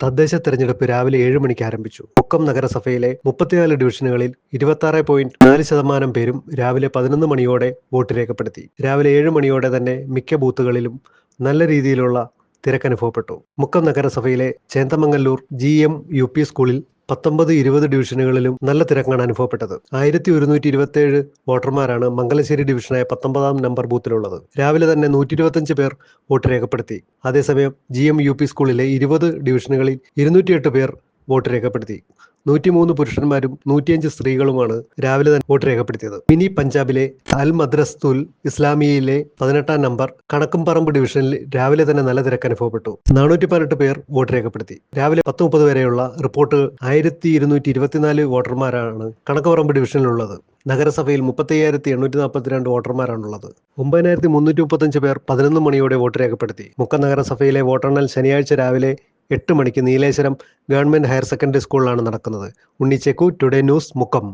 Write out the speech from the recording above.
തദ്ദേശ തെരഞ്ഞെടുപ്പ് രാവിലെ ഏഴ് മണിക്ക് ആരംഭിച്ചു. മുക്കം നഗരസഭയിലെ മുപ്പത്തിനാല് ഡിവിഷനുകളിൽ ഇരുപത്തി പോയിന്റ് നാല് ശതമാനം പേരും രാവിലെ പതിനൊന്ന് മണിയോടെ വോട്ട് രേഖപ്പെടുത്തി. രാവിലെ ഏഴ് മണിയോടെ തന്നെ മിക്ക ബൂത്തുകളിലും നല്ല രീതിയിലുള്ള തിരക്കനുഭവപ്പെട്ടു. മുക്കം നഗരസഭയിലെ Chendamangallur G M U P സ്കൂളിൽ പത്തൊമ്പത് ഇരുപത് ഡിവിഷനുകളിലും നല്ല തിരക്കാണ് അനുഭവപ്പെട്ടത്. ആയിരത്തി ഒരുന്നൂറ്റി ഇരുപത്തിയേഴ് വോട്ടർമാരാണ് മംഗലശ്ശേരി ഡിവിഷനായ പത്തൊമ്പതാം നമ്പർ ബൂത്തിലുള്ളത്. രാവിലെ തന്നെ നൂറ്റി ഇരുപത്തഞ്ച് പേർ വോട്ട് രേഖപ്പെടുത്തി. അതേസമയം ജി എം യു പി സ്കൂളിലെ ഇരുപത് ഡിവിഷനുകളിൽ ഇരുന്നൂറ്റിയെട്ട് പേർ വോട്ട് രേഖപ്പെടുത്തി. നൂറ്റിമൂന്ന് പുരുഷന്മാരും നൂറ്റിയഞ്ച് സ്ത്രീകളുമാണ് രാവിലെ തന്നെ വോട്ട് രേഖപ്പെടുത്തിയത്. മിനി പഞ്ചാബിലെ അൽ മദ്രസ്തുൽ ഇസ്ലാമിയയിലെ പതിനെട്ടാം നമ്പർ കണക്കുംപറമ്പ് ഡിവിഷനിൽ രാവിലെ തന്നെ നല്ല തിരക്ക് അനുഭവപ്പെട്ടു. നാനൂറ്റി പതിനെട്ട് പേർ വോട്ട് രേഖപ്പെടുത്തി. രാവിലെ പത്ത് മുപ്പത് വരെയുള്ള റിപ്പോർട്ട് ആയിരത്തി ഇരുന്നൂറ്റി ഇരുപത്തിനാല് വോട്ടർമാരാണ് കണക്കുപറമ്പ് ഡിവിഷനിലുള്ളത്. നഗരസഭയിൽ മുപ്പത്തി അയ്യായിരത്തി എണ്ണൂറ്റി നാൽപ്പത്തിരണ്ട് വോട്ടർമാരാണുള്ളത്. ഒമ്പതിനായിരത്തി മുന്നൂറ്റി മുപ്പത്തഞ്ച് പേർ പതിനൊന്ന് മണിയോടെ വോട്ട് രേഖപ്പെടുത്തി. മുക്ക നഗരസഭയിലെ വോട്ടെണ്ണൽ ശനിയാഴ്ച രാവിലെ എട്ട് മണിക്ക് നീലേശ്വരം ഗവൺമെന്റ് ഹയർ സെക്കൻഡറി സ്കൂളിലാണ് നടക്കുന്നത്. Unnichekku today news Mukkam.